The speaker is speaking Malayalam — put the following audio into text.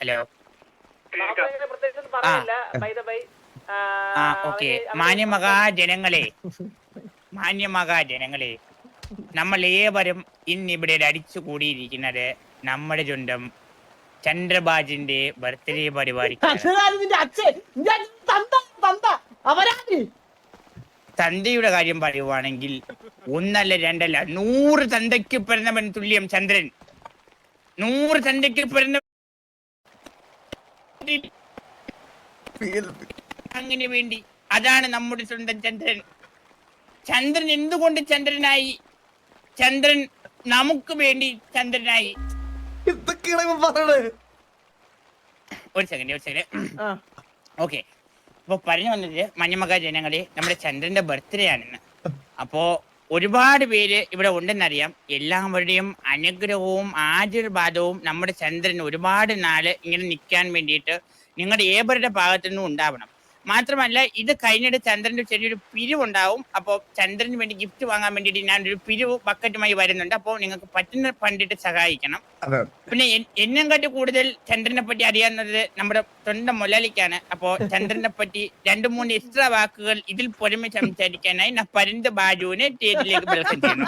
ഹലോ ആ, ഓക്കെ. മാന്യമകാ ജനങ്ങളെ. മാന്യമകാ ജനങ്ങളെ. നമ്മൾ ഏവരും ഇന്നിവിടെ അടിച്ചു കൂടിയിരിക്കുന്നത് നമ്മുടെ ചുണ്ടം ചന്ദ്രബാജിന്റെ ബർത്ത്ഡേ പരിപാടി അച്ഛൻ. അച്ഛൻ തന്ത തന്ത. അവരാണ് തന്തയുടെ കാര്യം പറയുവാണെങ്കിൽ ഒന്നല്ല രണ്ടല്ല. നൂറ് തന്തയ്ക്ക് പിറന്നവൻ തുല്യം ചന്ദ്രൻ. നൂറ് തന്തയ്ക്ക് പിറന്ന അങ്ങനെ വേണ്ടി. അതാണ് നമ്മുടെ സ്വന്തം ചന്ദ്രൻ. ചന്ദ്രൻ എന്തുകൊണ്ട് ചന്ദ്രനായി? ചന്ദ്രൻ നമുക്ക് വേണ്ടി ചന്ദ്രനായി. ഒരു സെക്കൻഡ് ഒരു സെക്കൻഡ്. ഓക്കെ അപ്പൊ പറഞ്ഞു വന്നത് മഞ്ഞമക ജനങ്ങളെ നമ്മുടെ ചന്ദ്രന്റെ ബർത്ത്ഡേ ആണെന്ന്. അപ്പോ ഒരുപാട് പേര് ഇവിടെ ഉണ്ടെന്നറിയാം. എല്ലാവരുടെയും അനുഗ്രഹവും ആശീർവാദവും നമ്മുടെ ചന്ദ്രൻ ഒരുപാട് നാൾ ഇങ്ങനെ നിൽക്കാൻ വേണ്ടിയിട്ട് നിങ്ങളുടെ ഏവരുടെ ഭാഗത്തു നിന്നും ഉണ്ടാവണം. മാത്രമല്ല ഇത് കഴിഞ്ഞിട്ട് ചന്ദ്രന്റെ ചെറിയൊരു പിരിവുണ്ടാവും. അപ്പോൾ ചന്ദ്രന് വേണ്ടി ഗിഫ്റ്റ് വാങ്ങാൻ വേണ്ടിട്ട് ഞാൻ ഒരു പിരിവ് ബക്കറ്റുമായി വരുന്നുണ്ട്. അപ്പോൾ നിങ്ങൾക്ക് പറ്റുന്ന പണ്ടിട്ട് സഹായിക്കണം. പിന്നെ എന്നെ കാട്ടി കൂടുതൽ ചന്ദ്രനെ പറ്റി അറിയാവുന്നത് നമ്മുടെ തൊണ്ട മുലാലിക്കാണ്. അപ്പോ ചന്ദ്രനെ പറ്റി രണ്ട് മൂന്ന് എക്സ്ട്രാ വാക്കുകൾ ഇതിൽ പുറമെ സംസാരിക്കാനായി ഞാൻ പരന്ത് ബാജുവിനെ സ്റ്റേജിലേക്ക് വെൽക്കം ചെയ്യുന്നു